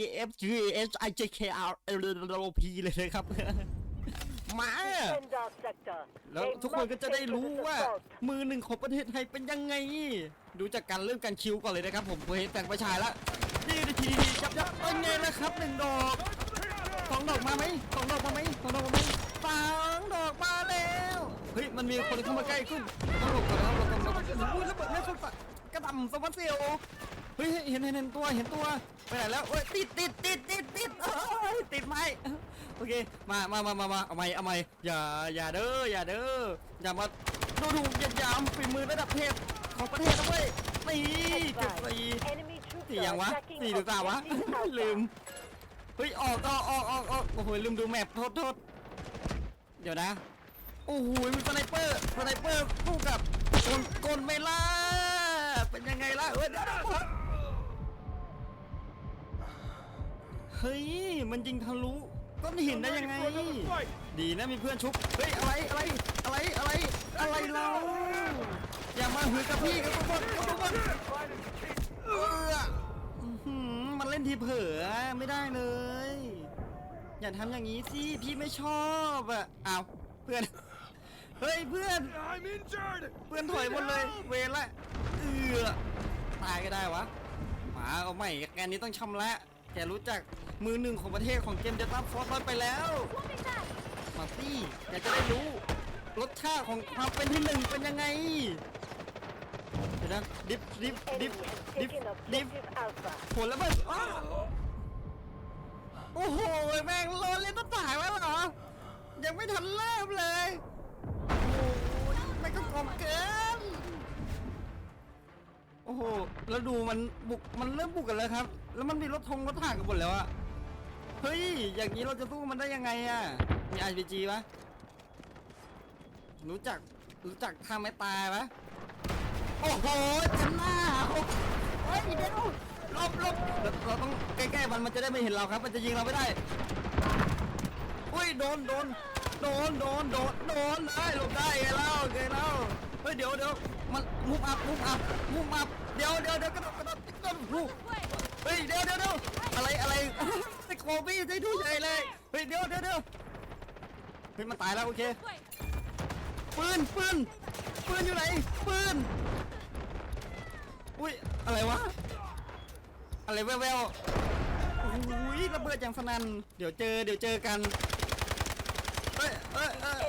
E F G H I J K R L O P เลยนะครับ มา แล้วทุกคนก็จะได้รู้ว่ามือหนึ่งของประเทศไทยเป็นยังไง ดูจากการเริ่มการคิวก่อนเลยนะครับ ผมเห็นแต่งประชายละนี่นาทีดีจับจับเป็นไงล่ะครับหนึ่งดอกสองดอกมาไหมสองดอกมาไหมสองดอกมาไหมสองดอกมาแล้ว เฮ้ย มันมีคนเข้ามาใกล้ขึ้นต้องหลบก่อนนะครับเราต้องเราต้องอุ้ยระเบิดแม่สุดกระดำสวัสดิ์เซล เฮ้ยเห็นเห็นเห็นตัวเห็นตัวไปไหนแล้วเอ้ยติดติดติดติดติดเอ้ยติดไหมโอเคมามามามามาเอาไหมเอาไหมอย่าอย่าเด้ออย่าเด้ออย่ามาดูถูกเหยียดหยามฝีมือระดับเทพของประเทศนะเว้ยนี่เก็บ Advise. สี่ Enemy troops สี่ are ยังวะ attacking สี่หรือสามวะ objective Alpha. ลืมเฮ้ยออกก็ออกออกออกโอ้โหลืมดูแมพโทษโทษเดี๋ยวนะโอ้โหมีสไนเปอร์สไนเปอร์สู้กับกลกลไม่ล่าเป็นยังไงล่ะเฮ้ย เฮ้ย มันยิงทะลุก้อนหินได้ยังไง ดีนะมีเพื่อนชุบ เฮ้ย อะไร อะไร อะไร อะไร อะไรเราอย่ามาหือกับพี่กับทุกคนทุกคนเออมันเล่นทีเผลอไม่ได้เลย อย่าทำอย่างนี้สิ พี่ไม่ชอบอะเอาเพื่อน เฮ้ยเพื่อน เพื่อนถอยหมดเลย เวรละ เอือตายก็ได้วะ หมาเอาใหม่แกนนี้ต้องชำระ แกรู้จัก มือหนึ่งของประเทศของเกมเดต้าฟอร์สไปแล้ว มาสิแกจะได้รู้ รสชาติของความเป็นที่หนึ่งเป็นยังไงเดี๋ยวนะดิฟดิฟดิฟดิฟดิฟผลแล้วมันอ้าโอ้โหแม่งรอเล่นตั้งแต่แล้วเหรอ ยังไม่ทันเริ่มเลยโอ้โหไม่ก็กลมเกินโอ้โห แล้วดูมันบุก มันเริ่มบุกกันแล้วครับ แล้วมันมีรถทงรถถังกันหมดแล้วอะ เฮ้ย อย่างนี้เราจะสู้มันได้ยังไงอะมี RPG ปะรู้จัก รู้จักท่าไม้ตายปะโอ้โหเต็มหน้าโอ้ยเดี๋ยวลบลบเราเราต้องใกล้ๆมันมันจะได้ไม่เห็นเราครับ มันจะยิงเราไม่ได้อุ้ยโดนโดนโดนโดนโดนโดนได้หลบได้ไงเล่าไงเล่าเฮ้ยเดี๋ยวเดี๋ยวมันมุกอัพมุกอัพมุกอัพเดี๋ยวเดี๋ยวเดี๋ยวกระโดดกระโดดกระโดดลูกเฮ้ยเดี๋ยวเดี๋ยวเดี๋ยวอะไรอะไร คบี้ใจดูใหญ่เลย เฮ้ยเดี๋ยวเดี๋ยวเดี๋ยวเฮ้ยมันตายแล้วโอเค ปืนปืนปืนอยู่ไหนปืน อุ้ยอะไรวะ อะไรแววๆอุ้ยระเบิดอย่างสนั่นเดี๋ยวเจอเดี๋ยวเจอกัน เอ้ยเอ้ยเอ้ย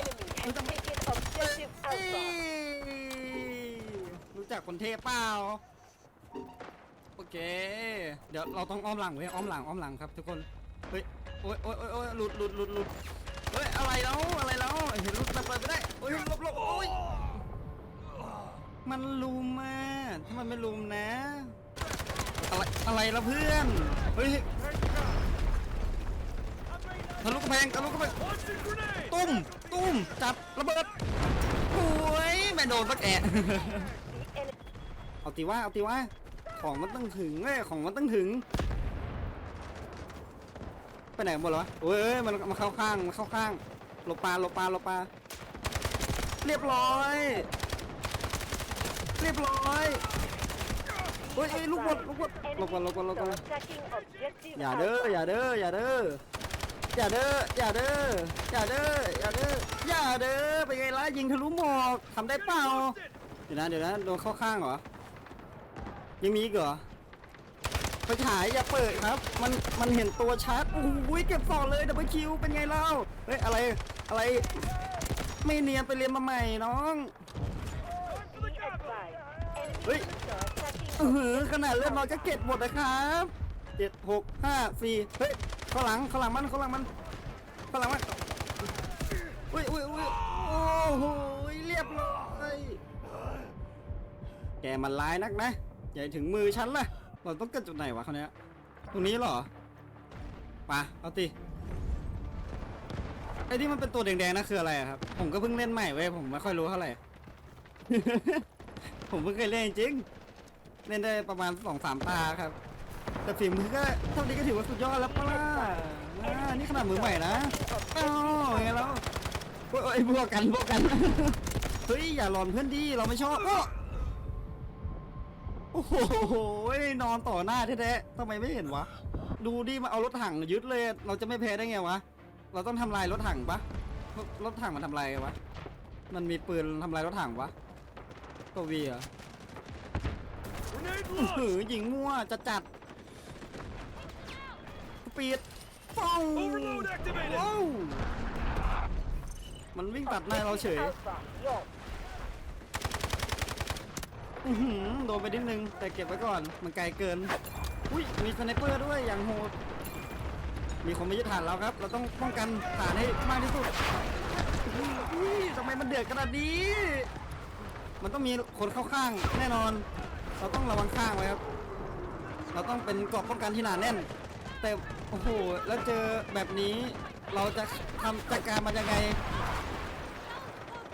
Enemy has taken objective เอ้ย Alpha. รู้จักคนเทพเปล่า โอเค เดี๋ยวเราต้องอ้อมหลังเว้ยอ้อมหลังอ้อมหลังครับทุกคน เฮ้ยโอ้ยโอ้ยโอ้ยโอ้ยหลุดหลุดหลุดหลุดเฮ้ยอะไรแล้วอะไรแล้วเห็นหลุดระเบิดไปได้โอ้ยหลบหลบโอ้ยมันลุมมาถ้ามันไม่ลุมนะ อะไรอะไรละเพื่อนเฮ้ยทะลุกระแพงทะลุกระแพงตุ้มตุ้มจับระเบิดโอ้ยไม่โดนสักแอะเอาตีว่าเอาตีว่าของมันต้องถึงเว้ยของมันต้องถึง ไปไหนหมดเหรอเอ้ยมันมาเข้าข้างมาเข้าข้างหลบปลาหลบปลาหลบปลาเรียบร้อย เรียบร้อยเฮ้ยเอ้ยลูกบอลลูกบอลหลบก่อนหลบก่อนหลบก่อนอย่าเด้ออย่าเด้ออย่าเด้ออย่าเด้ออย่าเด้ออย่าเด้ออย่าเด้ออย่าเด้อเป็นไงล่ะยิงทะลุหมอกทำได้เปล่าเดี๋ยวนะเดี๋ยวนะโดนเข้าข้างเหรอยังมีอีกเหรอ ไฟฉายอย่าเปิดครับ มันมันเห็นตัวชัดโอ้โหเก็บสองเลยดับเบิลคิวเป็นไงเล่าเฮ้ยอะไรอะไร ไม่เนียนไปเรียนมาใหม่น้อง Be advised. Enemy Wait. troops are attacking เออขนาดเลือดน้อยก็เก็บหมดนะครับเจ็ดหกห้าสี่เฮ้ยข้างหลังข้างหลังมันข้างหลังมันข้างหลังมันอุ้ยอุ้ยอุ้ยโอ้โหเรียบร้อยแกมันร้ายนักนะให้ถึงมือฉันล่ะ เราต้องเกิดจุดไหนวะเขาเนี้ยตรงนี้เหรอปะเอาติไอ้ที่มันเป็นตัวแดงๆนะคืออะไรอะครับ ผมก็เพิ่งเล่นใหม่เว้ยผมไม่ค่อยรู้เท่าไหร่ ผมเพิ่งเคยเล่นจริง เล่นได้ประมาณสองสามตาครับ แต่ฝีมือก็เท่านี้ก็ถือว่าสุดยอดแล้วปะล่ะอ่านี่ขนาดมือใหม่นะอ้าวไงแล้วโอ้ยโอ้ยพวกกันพวกกัน เฮ้ยอย่าหลอนเพื่อนดีเราไม่ชอบ โอ้โอ้โหนอนต่อหน้าแท้ๆทำไมไม่เห็นวะดูดูดิมาเอารถถังยึดเลย เราจะไม่แพ้ได้ไงวะ เราต้องทำลายรถถังปะรถรถถังมันทำลายไงวะ มันมีปืนทำลายรถถังปะตัววีเหรอ Grenade อื้อ launch! หือยิงมั่วจะจัดสปีดป้อง Overload activated! ว้าวมันวิ่งตัดหน้าเราเฉย Alpha, yours. อื้อหือโดนไปนิดนึง แต่เก็บไว้ก่อน มันไกลเกิน อุ้ย มีสไนเปอร์ด้วยอย่างโหด มีคนมายึดฐานเราครับ เราต้องป้องกันฐานให้มากที่สุดอุ้ยทำไมมันเดือดขนาดนี้ มันต้องมีคนเข้าข้างแน่นอน เราต้องระวังข้างไว้ครับ เราต้องเป็นเกราะป้องกันที่หนาแน่น แต่โอ้โห แล้วเจอแบบนี้ เราจะทำจัดการมันยังไง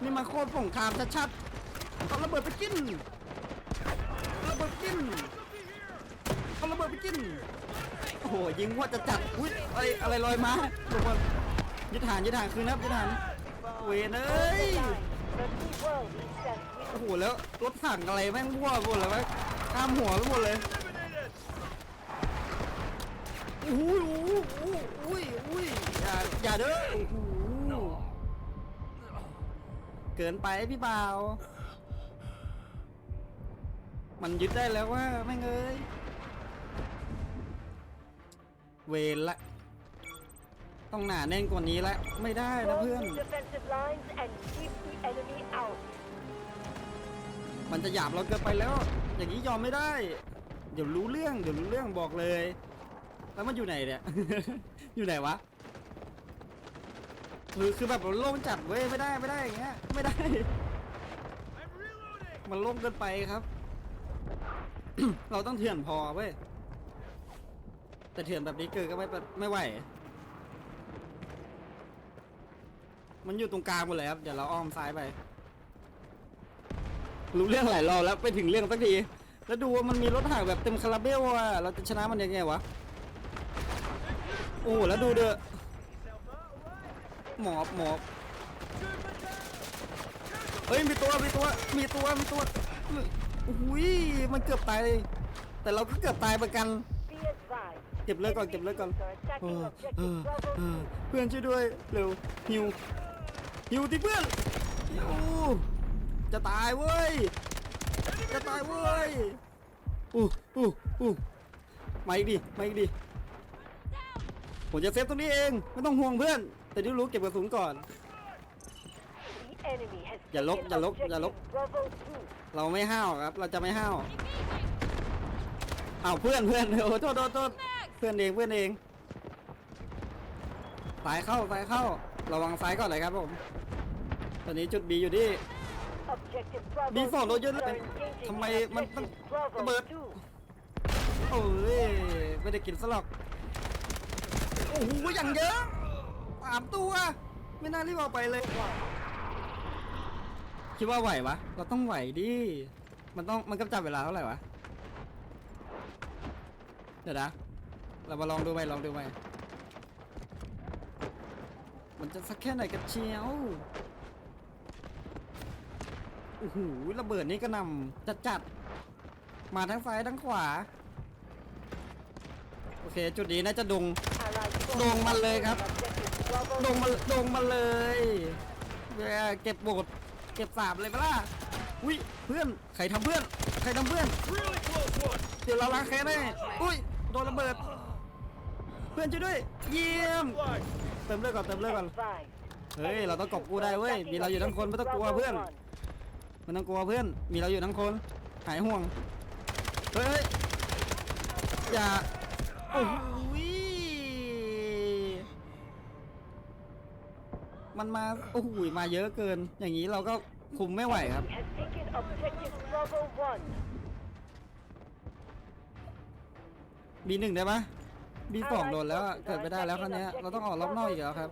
นี่มันโคตรสงครามชัดๆเอาระเบิดไปกิน เอาระเบิดไปกินเอาระเบิดไปกินโอ้โหยิงว่าจะจัดอุ้ยอะไรอะไรลอยมาลงมายึดฐานยึดฐานคืนนะยึดฐานเวนเอ้ย โอ้โหแล้วรถถังอะไรแม่งมั่วหมดเลยวะข้ามหัวไปหมดเลย Eliminated! โอ้โหโอ้โอุ้ยอุ้ยอย่าอย่าเด้อโอ้โหเกินไปพี่บ่าว มันยึดได้แล้วว่าแม่งเอ้ยเวรละ ต้องหนาแน่นกว่านี้ละไม่ได้นะเพื่อน Close the defensive lines and keep the enemy out. มันจะหยาบเราเกินไปแล้ว อย่างนี้ยอมไม่ได้ เดี๋ยวรู้เรื่อง เดี๋ยวรู้เรื่องบอกเลย แล้วมันอยู่ไหนเนี่ย อยู่ไหนวะคือคือแบบมันโล่งจัดเว้ยไม่ได้ไม่ได้อย่างเงี้ยไม่ได้ I'm reloading! มันโล่งเกินไปครับ เราต้องเถื่อนพอเว้ย แต่เถื่อนแบบนี้เกิดก็ไม่ไม่ไหว มันอยู่ตรงกลางหมดเลยครับ เดี๋ยวเราอ้อมซ้ายไป รู้เรื่องหลายรอบแล้วไปถึงเรื่องสักที แล้วดูว่ามันมีรถถังแบบเต็มคาราเบลอะ เราจะชนะมันยังไงวะ โอ้แล้วดูเด้อหมอบหมอบเฮ้ยมีตัวมีตัวมีตัวมีตัว อุ้ยมันเกือบตายเลยแต่เราก็เกือบตายเหมือนกัน เก็บเลือดก่อนเก็บเลือดก่อนเออเออเออเพื่อนช่วยด้วยเร็วหิวหิวที่เพื่อนหิวจะตายเว้ยจะตายเว้ยอู้อู้อู้มาอีกดิมาอีกดิผมจะเซฟตรงนี้เองไม่ต้องห่วงเพื่อน แต่ที่รู้เก็บกระสุนก่อนอย่าลบอย่าลบอย่าลบ เราไม่ห้าวครับ เราจะไม่ห้าวอ้าวเพื่อนเพื่อนโอ้โทษโทษโทษเพื่อนเองเพื่อนเองซ้ายเข้าซ้ายเข้า ระวังซ้ายก่อนเลยครับผม ตอนนี้จุดบีอยู่ที่ Objective Bravo มีสองโดนเยอะเลย are engaging ทำไม in มันต้อง objective Bravo ระเบิด 2. โอ้ยไม่ได้กินสลอกโอ้โหอย่างเยอะสามตัว ไม่น่ารีบเอาไปเลย คิดว่าไหววะ เราต้องไหวดิ มันต้องมันกำจัดเวลาเท่าไหร่วะ เดี๋ยวนะ เรามาลองดูไปลองดูไปมันจะสักแค่ไหนกันเชียวโอ้โหระเบิดนี่ก็นำจัดจัดๆมาทั้งซ้ายทั้งขวา โอเค จุดนี้น่าจะดง Allied ลงมาเลยครับ Objective Bravo ลงมาลงมาเลยเว้ยเก็บโบด เก็บสาบเลยปะล่ะอุ้ยเพื่อนใครทำเพื่อนใครทำเพื่อน เดี๋ยวเราล้างแค้นได้อุ้ยโดนระเบิด เพื่อนช่วยด้วย เยี่ยม เติมเลือดก่อนเติมเลือดก่อนเฮ้ยเราต้องกอบกู้ได้เว้ยมีเราอยู่ทั้งคนไม่ต้องกลัวเพื่อนไมันต้องกลัวเพื่อน มีเราอยู่ทั้งคนหายห่วงเฮ้ยเฮ้ยอย่าโอ้ มันมาโอ้โหยมาเยอะเกิน อย่างนี้เราก็คุมไม่ไหวครับ บีหนึ่งได้ปะบีสองโดนแล้วอะเกิดไม่ได้แล้วครั้งนี้ยเราต้องออกรอบนอกอีกแล้วครับ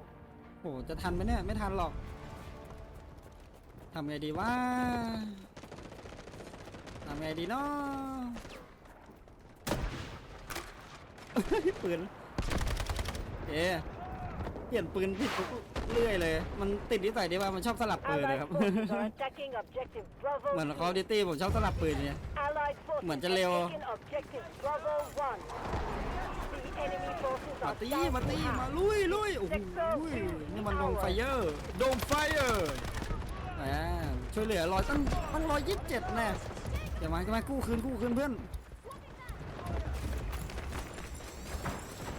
โหจะทันไหมเนี่ยไม่ทันหรอกทำไงดีวะทำไงดีเนาะปืนเอ๊เปลี่ยนปืนผิดทุก เรื่อยเลย มันติดนิสัยดีว่ามันชอบสลับปืนเลย Allied ครับ forces are attacking objective Bravo เหมือน 2. คอร์ดิตี้ผมชอบสลับปืนเนี่ย Allied forces เหมือนจะ have เร็ว taken objective Bravo 1. The Enemy forces มา are ตี down มา to ตี half. มาลุยลุยโอ้โหนี่มันโดมไฟเยอร์โดมไฟเออร์อ่าช่วยเหลือร้อยตั้งตั้งร้อยยี่สิบเจ็ดแน่เดี๋ยวมาจะมากู้คืนกู้คืนเพื่อน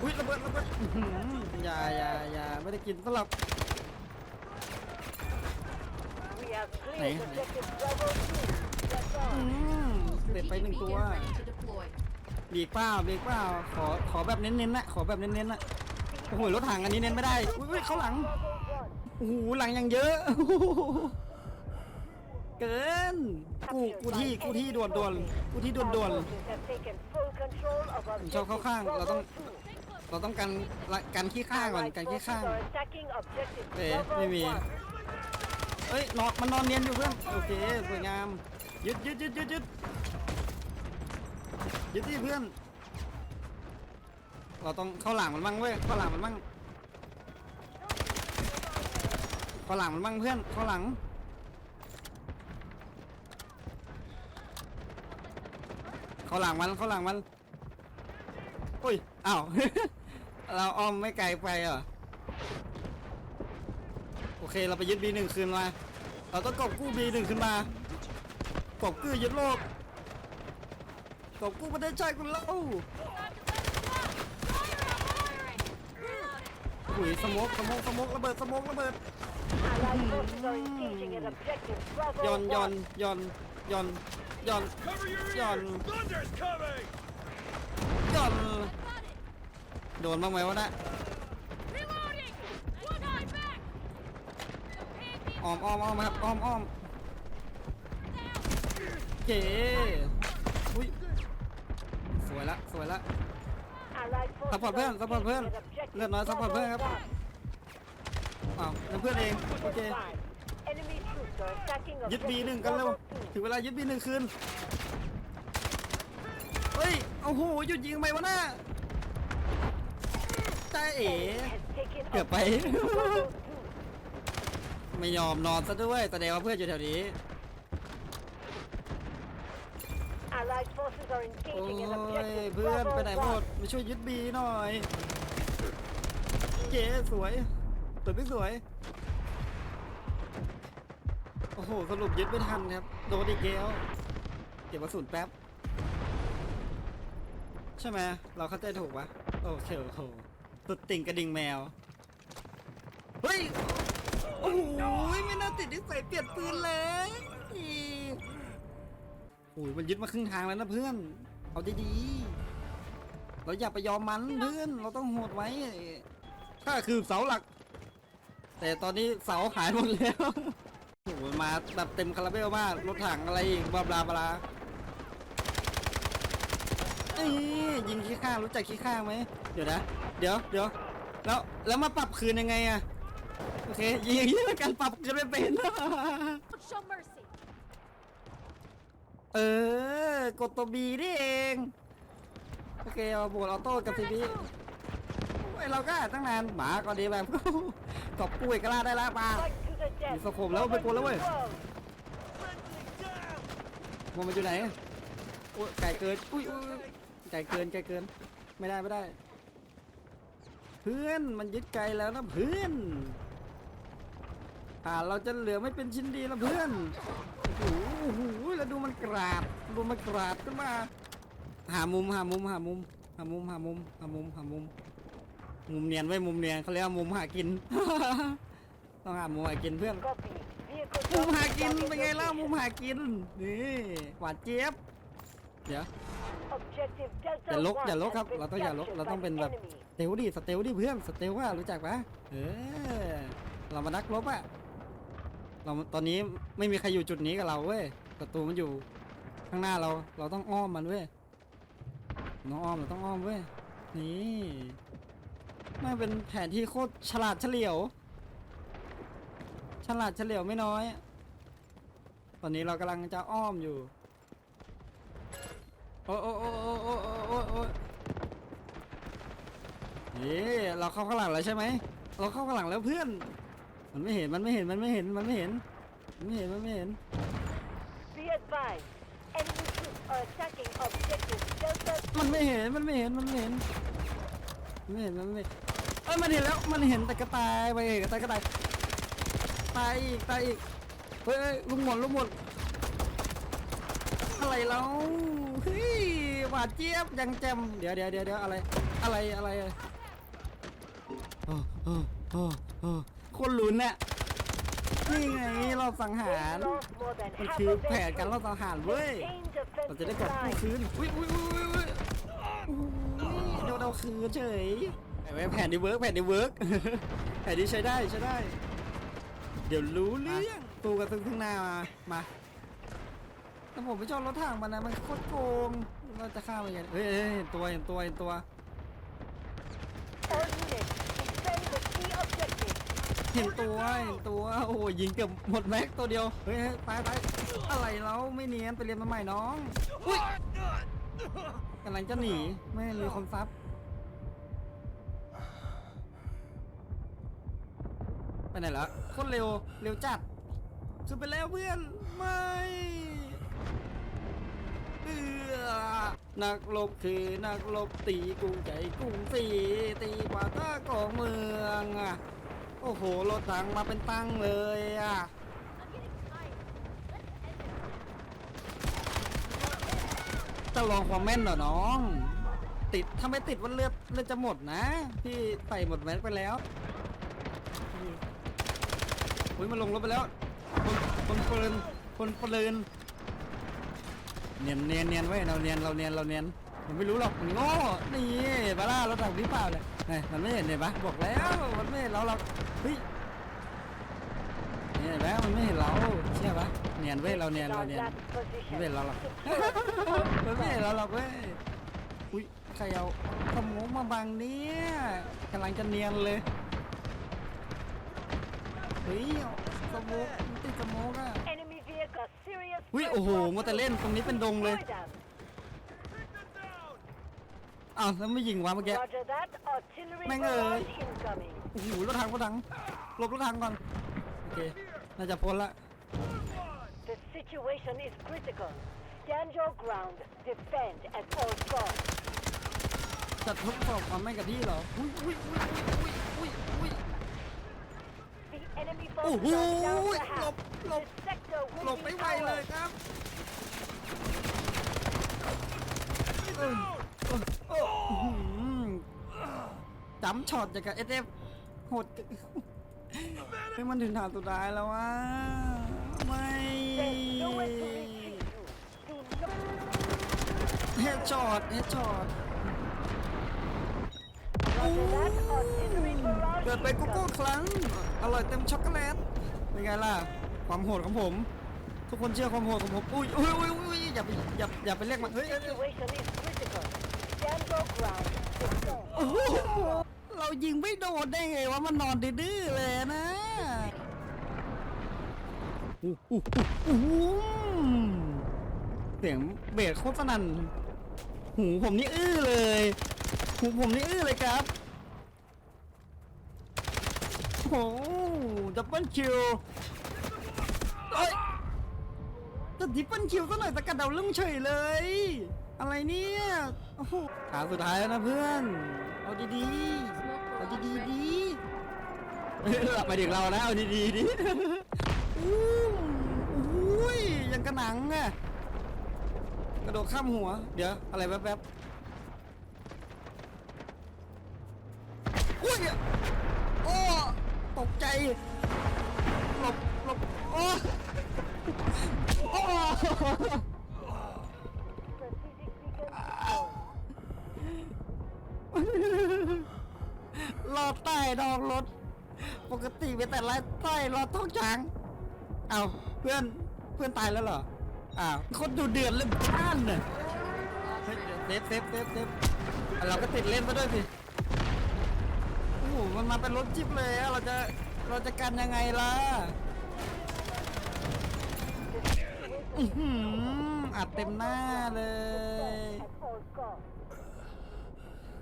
อุ้ยระเบิดระเบิดอื้อหืออย่าอย่าอย่าไม่ได้กินสลับ We have cleared Này, này. objective Bravo 2. That's อื all. มเด็ดไปหนึ่งตัว ready to deploy. เบีกเปล่าเบีกเปล่าขอขอแบบเน้นๆนะขอแบบเน้นๆนะโอ้โหรถถังอันนี้เน้นไม่ได้อุ้ยอุ้ยเข้าหลัง Bravo 1. โอ้โหหลังยังเยอะ เกินกูกูที่กูที่ด่วนด่วนกูที่ด่วนด่วน Our forces have taken full control of ผมชอบเข้า objective ข้างเราต้อง Bravo 2. เราต้องกันละกันขี้ข้างก่อน Allied กันขี้ forces ข้าง are attacking objective เอ๊ะ Bravo ไม่มี 1. เอ้ยนอนมันนอนเนียนอยู่เพื่อนโอเคสวยงามยึดยึดยึดยึดยึดยึดที่เพื่อน เราต้องเข้าหลังมันบ้างเว้ยเข้าหลังมันบ้างเข้าหลังมันบ้างเพื่อนเข้าหลังเข้าหลังมันเข้าหลังมันอุ้ยอ้าว เราอ้อมไม่ไกลไปเหรอ เคเราไปยึด B1 คืนมา เราต้องกอบกู้ B1 ขึ้นมากอบกู้ยึดโลกกอบกู้ประเทศชาติของเราหุยสมกสมกสมกระเบิดสมกระเบิด Allied forces are engaging at objective Bravo ย่อนย่อน 1. ย่อนย่อนย่อน Cover your Done. Thunder's coming! ย่อนโดนบ้างไหมวะเนะ อ้อมอ้อมอ้อมครับอ้อมอ้อมเก๋อุ้ยสวยละสวยละ Allied forces Support เพื่อน are support เพื่อนเลือดน้อย support เพื่อนครับอ้าวเป็นเพื่อนเองโอเคยึดบีหนึ่งกันเร็วถึงเวลายึดบีหนึ่งคืนเฮ้ยโอ้โหหยุดยิงทำไมวะน่าจ้าเอ๋เกือบไป ไม่ยอมนอนซะด้วยแสดงว่าเพื่อนอยู่แถวนี้ 2. Allied forces are โอ้ engaging at ย objective เพื่อน Bravo ไปไหนหมด 1. มาช่วยยึดบีหน่อยเก๋สวยสวยไม่สวย โอ้โห สรุปยึดไม่ทันครับ โดนอีกแล้วเก็บกระสุนแป๊บ ใช่ไหมเราเข้าใจถูกปะโอเคโอ้โหสุดติ่งกระดิ่งแมว เฮ้ย โอ้โหไม่น่าติดนิสัยเปลี่ยนปืนเลยโอ้ยมันยึดมาครึ่งทางแล้วนะเพื่อน เอาดีๆ เราอย่าไปยอมมันเพื่อน เราต้องโหดไว้ก็คือเสาหลัก แต่ตอนนี้เสาหายหมดแล้วโอ้โหมาแบบเต็มคาราเบลมากรถถังอะไรอีกบลาบลาบลาเอ้ยยิงขี้ข้ารู้จักขี้ข้าไหมเดี๋ยวนะ เดี๋ยวเดี๋ยวแล้วแล้วมาปรับคืนยังไงอะ โอเคยิงอย่างนี้แล้วกันปรับคืนไม่เป็น Show mercy. เออกดตัวบีนี่เอง โอเคเอาโบดออโต้กับซีบีไอเราก็ตั้งนานหมาก็ดีแบบกอบกุ้ยกระลาได้แล้วมา Fight to the death. มีสโคปแล้วไปกลัวแล้วเว้ย Bravo มันมาอยู่ไหนโอ้ยไก่เกิน อุ้ยอุ้ยอุ้ยไก่เกินไก่เกิน ไม่ได้ไม่ได้ เพื่อนมันยึดไกลแล้วนะเพื่อน่าเราจะเหลือไม่เป็นชิ้นดีล้วเพื่อนโอ้โหแล้วดูมันกราดดูมันกราดขึ้นมา หามุมหามุมหามุมหามุมหามุมหามุมหามุม มุมเนียนไว้มุมเนียนเขาเรียกว่ามุมหากิน ต้องหามุมหากินเพื่อน มุมหากินเป็นไงล่ะมุมหากิน นี่หวานเจี๊ยบ เดี๋ยวอย่าลกอย่าลกครับ เราต้องอย่าลกเราต้องเป็นแบบสเตลดิสเตลดิเพื่อนสเตลว่ารู้จักปะเออเรามานักรบอะ เราตอนนี้ไม่มีใครอยู่จุดนี้กับเราเว้ยศัตรูมันอยู่ ข้างหน้าเรา เราต้องอ้อมมันเว้ยน้องอ้อมเราต้องอ้อมเว้ยนี่ไม่เป็นแผนที่โคตรฉลาดเฉลียว ฉลาดเฉลียวไม่น้อย ตอนนี้เรากำลังจะอ้อมอยู่ โอ้โอ้โอ้โอ้โอ้โอ้โอ้เฮ้เราเข้าข้างหลังแล้วใช่ไหม เราเข้าข้างหลังแล้วเพื่อน มันไม่เห็นมันไม่เห็นมันไม่เห็นมันไม่เห็นมันไม่เห็นมันไม่เห็น Be advised. Enemy troops are attacking objective Delta มันไม่เห็นมันไม่เห็นมันไม่เห็นไม่เห็นมันไม่เห็นเอ้ยมันเห็นแล้วมันเห็นแต่กระต่ายไปกระต่ายกระต่ายตายอีกตายอีกเฮ้ยเฮ้ยลุงหมดลุงหมดอะไรแล้วเฮ้ยหวานเจี๊ยบยังแจมเดี๋ยวเดี๋ยวเดี๋ยวเดี๋ยวอะไรอะไรอะไรโอ้โอ้โอ้โอ้ คนลุ้นเนี่ยนี่ไงเราสังหาร Lost more than มัน half คือ of แผ their นการ troops. ล่อสังหารเว้ย Maintain เราจะได้ defensive กลับ lines. คืนอุ้ยอุ้ยอุ้ยอุ้ยอุ้ยอุ้ยโดนเอาคืนเฉยไอ้แม่แผนดีเวิร์กแผนดีเวิร์กแผนดีใช้ได้ใช้ได้ เดี๋ยวรู้เรื่องตูกันตึงข้างหน้ามามาแต่ผมไม่ชอบรถถังมันนะมันโคตรโกงเราจะฆ่ามันยังไงเฮ้ยเฮ้ยเห็นตัวเห็นตัวเห็นตัว All units, defend the key objective. เห็นตัวเห็นตัวโอ้โหยิงเกือบหมดแม็กตัวเดียวเฮ้ยตายตายอะไรแล้วไม่เนียนไปเรียนมาใหม่น้องอุ้ยกำลังจะหนีไม่มีคนซับไปไหนละโคตรเร็วเร็วจัดคือไปแล้วเพื่อนไม่เอือนักลบคือนักลบตีกรุงใจกรุงศรีตีกว่าท่ากองเมืองอะ โอ้โห รถถังมาเป็นตั้งเลยอะ จะลองความแม่นเหรอน้อง ติดถ้าไม่ติดว่าเลือดเลือดจะหมดนะ พี่ใส่หมดแม็กไปแล้วอุ้ยมันลงรถไปแล้ว คนคนเปินคนเปินเนียนเนียนเนียนไว้เราเนียนเราเนียนเราเนียนมันไม่รู้หรอกมันโง่นี่บาร่ารถถังพี่เปล่าเลยไงมันไม่เห็นเห็นปะบอกแล้วมันไม่เห็นเราเรา เฮ้ยเนี่ยเห็นไหมมันไม่เห็นเราเชื่อปะเนียนเว้ยเราเนียน Our เราเนียน last ไม่เห็น position. เราหรอกมันไม่เห็นเราหรอกเว้ยอุ้ยใครเอาขโมงมาบังเนี่ยกำลังจะเนียนเลยเฮ้ยสโมกมันติดสโมกอะ Enemy vehicle serious อุ้ยโอ้โหมัวแต่เล่นตรงนี้เป็นดงเลย Destroy them. อ้าวแล้วไม่ยิงวะเมื่อกี้ Roger that. Artillery Mày barrage ơi. Incoming. โอ้โหรถถังรถถังหลบรถถังก่อนโอเคน่าจะพ้นละ The situation is critical. Stand your ground. Defend at all costs. จัดทดสอบความแม่นกับพี่เหรออุ้ยอุ้ยอุ้ยอุ้ยอุ้ยอุ้ย The enemy โอ้โห forces are down ห to ลบ half. หลบ The sector หล will บ be ไม่ไหวเลย ours. ครับเออเออเอออื้อหือจำช็อตจากกับเอสเอฟโหดเฮ้มันถึงฐานสุดท้ายแล้วว่าไม่เฮดช็อตเฮดช็อตเกิดไปโกโก้ครั้ง อร่อยเต็มช็อกโกแลตเป็นไงล่ะ ความโหดของผม ทุกคนเชื่อความโหดของผมอุ้ยอุ้ยอุ้ยอุ้ยอย่าไปอย่าอย่าไปเรียกมันเฮ้ยโอ้โห ยิงไม่โดนได้ไงวะมันนอนดื้อๆเลยนะอู้หูอู้หูเสียงเบสโคตรสนั่นหูผมนี่อื้อเลยหูผมนี่อื้อเลยครับโอ้โหดับเบิลคิวเอ้ยจะดิบเบิลคิวซะหน่อยสกัดดาวลุ่งเฉยเลย อะไรเนี่ยโอ้โหขาสุดท้ายแล้วนะเพื่อน เอาดีๆ เอาดีๆดีเฮ้ยหลับไปถึงเราแล้วเอาดีๆดิอู้อุ้ยยังกระหนังอะกระโดดข้ามหัว เดี๋ยว อะไรแป๊บๆอุ้ยโอ้ตกใจหลบหลบโอ้โอ้ ติเป็นแต่ไรใต้รอท้องช้างเอาเพื่อนเพื่อนตายแล้วเหรออ้าวคนดูเดือดเล่นบ้านน่ะเฮ้ยเซฟเซฟเซฟเซฟอะเราก็ติดเล่นมาด้วยสิโอ้โหมันมาเป็นรถจิ๊บเลยอะเราจะเราจะกันยังไงล่ะอื้อหืออัดเต็มหน้าเลย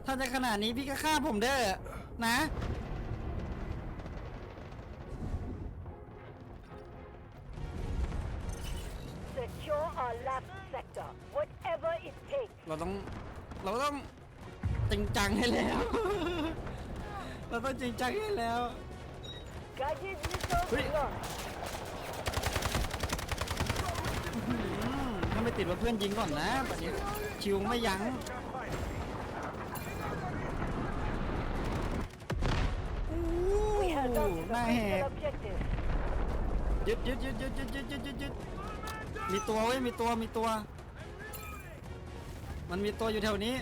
ถ้าจะขนาดนี้พี่ก็ฆ่าผมเด้อนะ Secure our last sector, whatever it takes. เราต้อง เราต้องจริงจังให้แล้ว เราต้องจริงจังให้แล้ว Guided missiles Wait. launched. อืมถ้าไม่ติดว่าเพื่อนยิงก่อนนะแบบนี้ชิวไม่ยั้งโอ้ We held on to ห the น้าแหก critical objective. ยึดยึดยึดยึดยึดยึดยึดยึดยึด มีตัวเว้ยมีตัวมีตัว มันมีตัวอยู่แถวนี้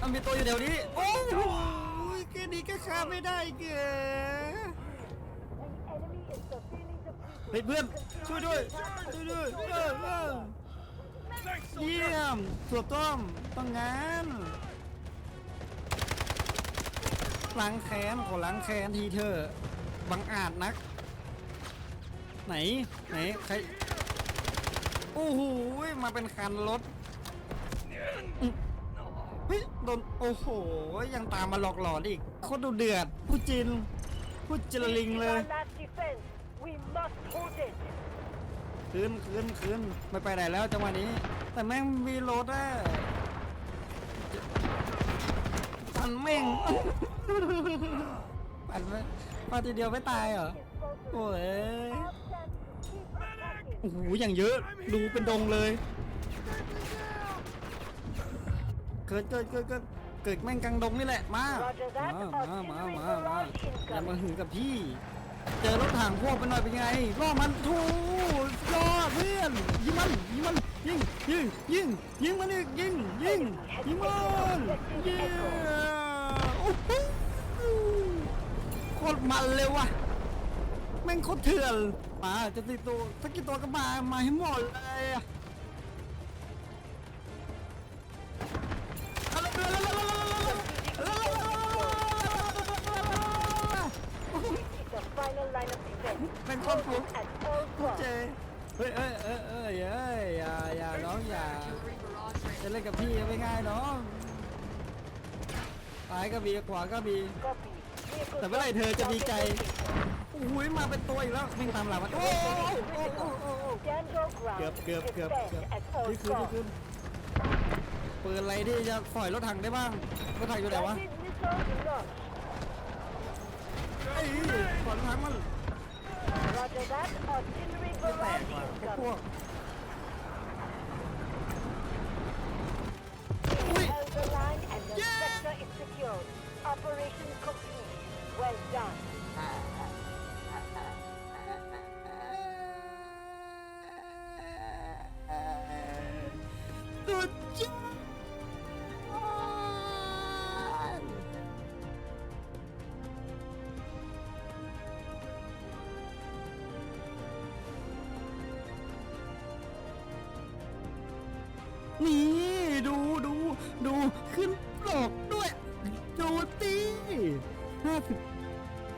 มันมีตัวอยู่แถวนี้ โอ้โหแค่นี้ก็ฆ่าไม่ได้เกเฮ้ยเพื่อนช่วยด้วยช่วยด้วยเออเออ Thanks, เยี่ยมถูกต้องต้องงานล้างแค้นขอล้างแค้นทีเถอบังอาจนัก ไหนไหนใคร โอ้โหมาเป็นคันรถเฮ้ยโดนโอ้โห ยังตามมาหลอกหลอนอีกโคตรดูเดือดพูดจินพูดจินลิงเลย คืนคืนคืนไม่ไปไหนแล้วจังหวะนี้ แต่แม่งมีรถอะปันแม่งปันไม่ปันทีเดียวไม่ตายเหรอ โอ้ย โอ้โหอย่างเยอะดูเป็นดงเลย เกิดเกิดเกิดเกิดเกิดแม่งกลางดงนี่แหละมามามามามาอย่ามาหือกับพี่ เจอรถถังพวกไปหน่อยเป็นไงล่อมันทูยอดเพื่อนยิงมันยิงมันยิงยิงยิงยิงมันอีกยิงยิงยิงมันเย้โอ้โหโคตรมันเลยว่ะแม่งโคตรเถื่อน มาจะตีตัวสักกี่ตัวก็มามาให้หมดเลยเป็นความผูกเจเฮ้ยเอ้ยเอ้ยเอ้ยอย่าอย่าน้องอย่าจะเล่นกับพี่ไม่ง่ายน้องซ้ายก็มีขวาก็มีแต่เมื่อไรเธอจะมีใจ อ้ยมาเป็นตัวอีกแล้ววิ่งตามหลังมันโอ้โหโอ้โหโอ้โห Stand your ground. เกือบเกือบเกือบเกือบ Defend at all นี่คือนี่คือ costs. ปืนอะไรที่จะปล่อยรถถังได้บ้างรถถังอยู่ไหนวะ Guided missiles launched. ไอ้ปล่อยรถถังมัน Roger that. Artillery ไม่แตก barrage ว่ะพวกพวก incoming. อุ้ย Held the line and the Yeah. sector is secured. Operation complete. Well done. สุ นี่ดูดูดูขึ้นปลอกด้วยโจตีห้าสิบ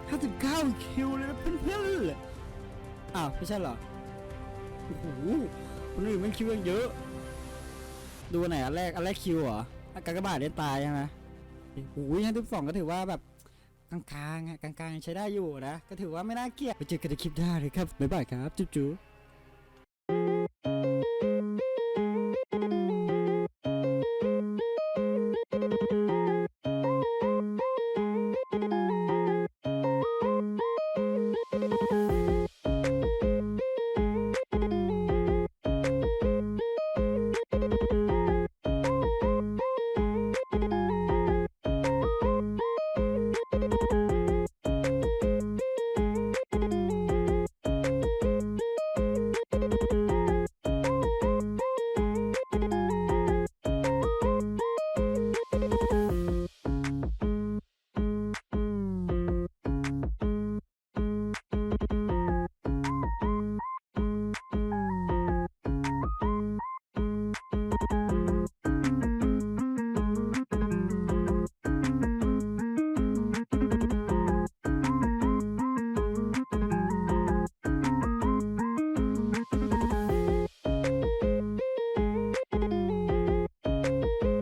ห้าสิบเก้าคิวเลยนะเพื่อนๆอ้าวไม่ใช่เหรอโอ้โหคนอื่นมันคิวยังเยอะ ดูไหนอันแรกอันแรกคิวเหรออากากบาทได้ตายใช่ไหมโอ้โหห้าสิบสองก็ถือว่าแบบกลางๆอะกลางๆใช้ได้อยู่นะ ก็ถือว่าไม่น่าเกลียดไปเจอกันในคลิปหน้าเลยครับบ๊ายบายครับจุ๊บจุ๊บ